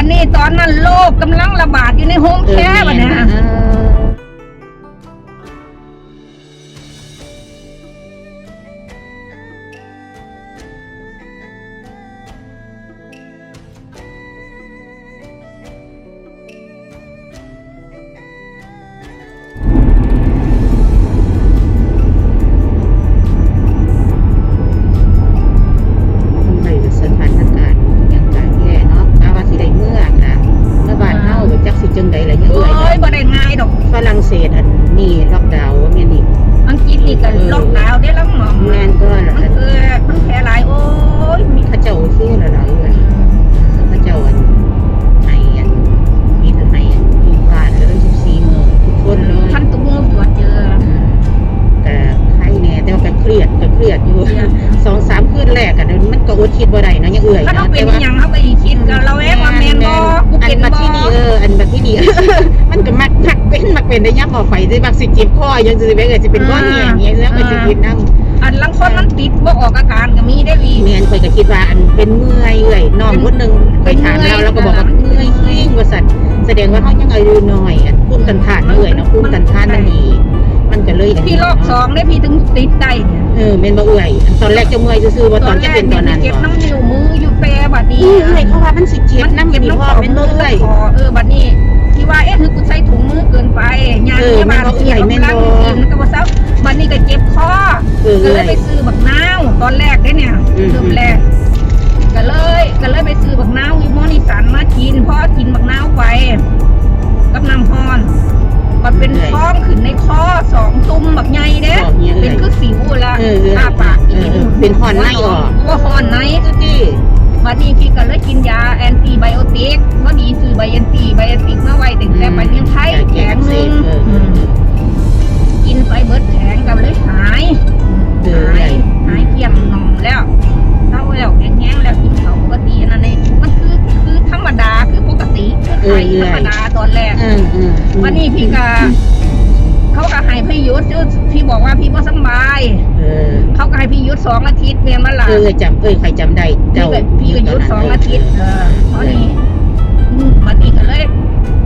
านนี้ตอนนั้นโรคกำลังระบาดอยู่ในโฮมแคร์บัดเนี้ บ่ได้เนาะยังเอื่อยถ้าเนาะเขาเป็นแต่อว่าหย่างเขาก็อีคิดกับเราเองว่าแมนบ่กูอัเป็นนบัดบ่ที่นี่เอออันบัดที่นี่มันก็มักมักเป็นมักเป็นได้ย่ำออกไปสิบักสิเจ็บคอยังสิเวกสิเป็นก้อนแห้งอย่างเงี้ยแล้วก็จะกินน้ำอันลังคนมันติดบ่ออกอาการก็มีได้วีเมียนเคยก็คิดว่าอันเป็นเมื่อยเอื่อยน้องคนหนึงไปถามเราแล้วก็บอกว่าเมื่อยเฮี้ยงว่าสัตว์แสดงว่าเขายังอายุน้อยอันพุ่มตันทานเอื่อยเนาะพุ่มตันทานมันดีมันก็เลยพี่รอบสองได้พี่ถึงติดได้เนี่ยเออเป็นบ่เอื่อยอันตอนแรกจะเมื่อยซื่อๆว่าตอนจะเป็นตอนนั้นเจ็บบ่น้ำนิ้วมืออยู่แปร บัดนี้เอื่อยเพราะว่ามันสิเจ็บน้ำเจ็มันบนี่น้ำพ่อคอเป็นมือเอื่อยคอเออบัดนี้ที่ว่าเอ๊ะคือกูใช้ถุงมือเกินไปยางเออเนี่ยบาดแม่นบ่เอื่อยแม่นบ่มันก็บ่ซับบัดนี้ก็เจ็บคอเออก็เอื่เลอยยไปซื้อบักนาวตอนแรกได้เนี่ยอืมเริ่มแรกก็เลยก็เลยไปซื้อบักนาวอยู่มอนิสันมากินเพราะกินบักนาวไปกับน้ำพรมันเป็นท้องขึ้นในคอสองตุ่มบักใหญ่เด้บอกเนี่ยเป็นคือสิวละเออเอออ้าปากเออเออเป็นหอนในออกว่าหอนในก็ที่ วันนี้พี่ก็เลยกินยาแอนตี้ไบโอติกก็ดีซื้อไบแอนตี้ไบโอติกมาไว้ตั้งแต่ไปเลี้ยงไข่แข็งหนึงเออเออกินไปเบิดแข็งก็เลยหายเออหายหายเกลี้ยงหนองแล้วเท่าแล้วแห้งๆแล้วกินเขาปกติอันนั้นเองมันคือคือธรรมดาคือปกติคือไข่ธรรมดาตอนแรกเออเออวันนี้พี่ก็เขาก็ให้พี่หยุดพี่บอกว่าพี่บ่สำบายเออเขาก็ให้พี่หยุดสองอาทิตย์เนี่ยมาหลาเออจำเออใครจำได้พี่เจ้าก็พี่ก็หยุด สองอาทิตย์เออเพราะนี้อืมวันนี้ก็เลย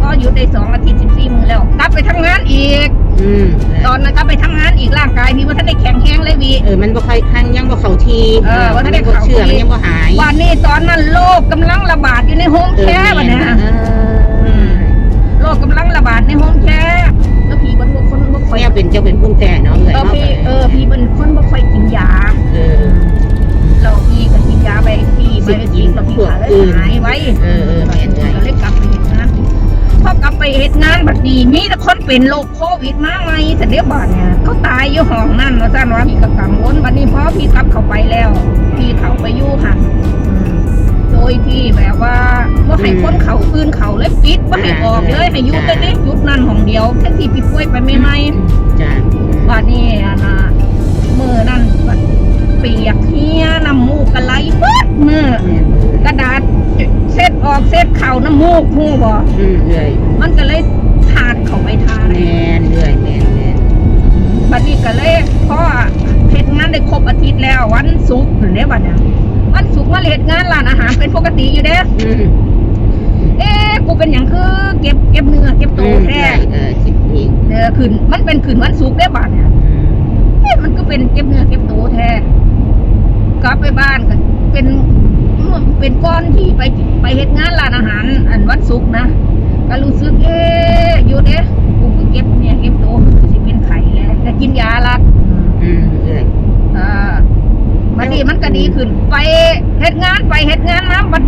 ก็หยุดได้สองอาทิตย์สิบสี่มื้อแล้ว กลับไปทำงานอีก อืมตอนนั้นกลับไปทำงานอีกร่างกายพี่ว่าท่านได้แข็งแรงเลยวี เออมันบ่ค่อยทันยังบ่เข้าทีเออว่าถ้าได้มันบ่เข้าเชื่อทีมันยังบ่หายวันนี้ตอนนั้นโรคกำลังระบาดอยู่ในโฮมเอแคอร์วันนี้เออโรคกำลังระบาดในโฮมแคร์ แล้วพี่ขาเลยหายไว้เออเออแม่นเลยก็เลยกลับไปเฮ็ดงานพอกลับไปเฮ็ดงานบัดนี้มีแต่คนเป็นโรคโควิดมาใหม่เสร็จเรียบร้อยเนี่ยเขาตายอยู่ห้องนั่นว่าซั่นว่าพี่ก็กังวลบัดนี้พอพี่กลับเข้าไปแล้วพี่เข้าไปอยู่หั่นโดยที่แบบว่าบ่ให้คนเขาอื่นเขาเลยปิดบ่ให้ออกเลยให้อยู่แต่ในจุดนั้นห้องเดียวทั้งที่พี่ป่วยไปใหม่ๆจ้ะว่านี่อะนะมือนั่นบัดเปียกเฮียน้ำมูกกะไหลเบิดมือแม่น กระดาษเซ็ดออกเซ็ดเข่าน้ำมูกหูบ่อืมเอ่ยมันก็เลยทานเข้าไปทานแม่นเอ่ยแม่นแม่นบัดนี้ก็เลยพอเฮ็ดงานได้ครบอาทิตย์แล้ววันศุกร์นั่นเด้บัดเนี้ยวันศุกร์มาเฮ็ดงานร้านอาหารเป็นปกติอยู่เด้อืมเอ๊ะกูเป็นหยังคือเก็บเก็บเนื้อเก็บอืตัวมแท้เออคิดเองเออขึ้นมันเป็นขึ้นวันศุกร์เด้บัดเนี่ยอืมเอ๊ะมันก็เป็นเก็บเนื้อเก็บตัวแท้กลับไปบ้านก็ เป็นเป็นก้อนที่ไปไปเฮ็ดงานร้านอาหาร อันวันศุกร์นะก็รู้สึกเอ๊ะอยู่เด้กูก็เก็บเนี่ยเก็บตัวคือสิเป็นไข่แล้วแต่กินยาละอืมเอ่ยเอ่ามันดีมันก็ดีขึ้น ไปเฮ็ดงานไปเฮ็ดงานมาบัด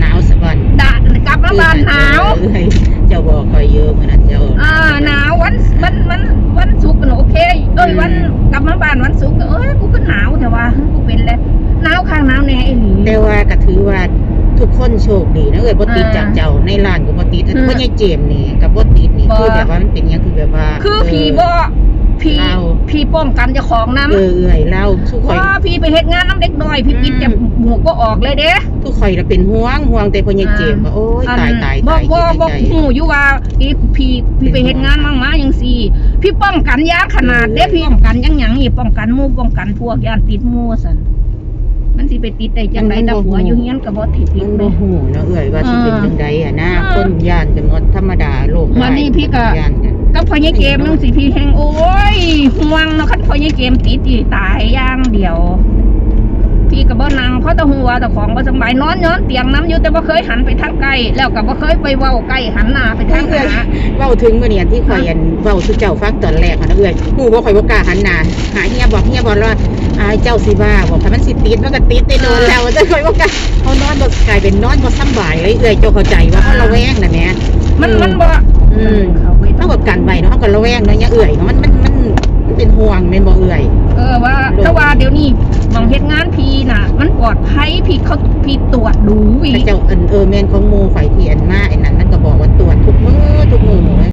หนาวสะบันดากลับมาบ้านหนาวเอ้ยเจ้าบอกคอยเยอะเหมือนนั้นเจ้าอ่าหนาววันวันวันวันศุกร์ก็โอเคเอ้ยวันกลับมาบ้านวันศุกร์ก็เอ้ยกูก็หนาวแต่ว่ากูเป็นแล้วหนาวข้างหนาวแน่ไอ้หลีแต่ว่าก็ ถือว่าทุกคนโชคดีนะเอ้ยบ่ติดอ่าจากเจ้าในร้านก็บ่ติดอืมเพราะยายเจมส์นี่กับบ่ติดนี่บ่คือแบบว่ามันเป็นหยังคือแบบว่า คือผีเบ่ผีเราผีป้องกันเจ้าของน้ำเออเอ้ยเล่าทุกคอยว่าพี่ไปเฮ็ดงานน้ำเด็กน้อย พี่ปิดอืมจะหมวกก็ออกเลยเด้ทุกคอยน่ะเป็นห่วงห่วงแต่พ่อยายเจมส์ว่าโอ้ยตายตายบ่ตายบ่คิดบ่ในใจหูอยู่ว่าพี่พี่พี่ไปเฮ็ดงานมั่งมาจังซี่พี่ป้องกันยางขนาดเด้เออพี่ป้องกันยังหยังนี่ป้องกันหมู่ป้องกันพวกยานติดหมู่ซั่น มันสิไปติดได้จังไดแต่ผัวอยู่เฮียนก็บ่ติดติมัดนเลบ่ยฮู้เนาะเอ้ยว่าสิเป็นจังไดอะนะอ่าคนย่านกันหมดธรรมดาโลกวันนี้พี่ก็ย่านกันก็พอยายเกมนึงสิพี่แฮงโอ้ยห่วงเนาะคันพอยายเกมติดที่ตายอย่างเดียว พี่ก็บ่นั่งเพราะแตะหัวแต่ของบ่สำบายนอนย้อนเตียงน้ำอยู่แต่บ่เคยหันไปทางไกลแล้วก็บ่เคยไปเว้าใกล้หันหน้าไปทางหาเว้าถึงมื้อนี้อันที่ข่อยอันเว้าสุเจ้าฟังตอนแรกอะนะเอ้ยฮู้บ่ข่อยบ่กล้าหันหน้าหาเฮียบอกเฮียบอกว่า อายเจ้าสิว่าบอกถ้ามันสิติดมันก็ติดได้โดนแล้วแต่ข่อยบ่กล้าเขานอนบ่กลายเป็นนอนบ่สำบายเลยเอ้ยเจ้าเข้าใจว่าเขาระแวงน่ะแหมมันมันบ่อืมเข้าไปเท่ากับกันไว้เนาะเขาก็ระแวงเนาะอย่าเอื่อยเนาะมันมันมันมันเป็นห่วงแม่นบ่เอื่อย เออว่าถ้าว่าเดี๋ยวนี้หมองเฮ็ดงานพี่น่ะ มันปลอดภัยพี่เขาพี่ตรวจดูอีแต่กเจ้าเอินเออแม่นของหมู่ข่อยที่อันมาไอ้นั้นมันก็บอกว่าตรวจทุกมื้อทุกมื้อ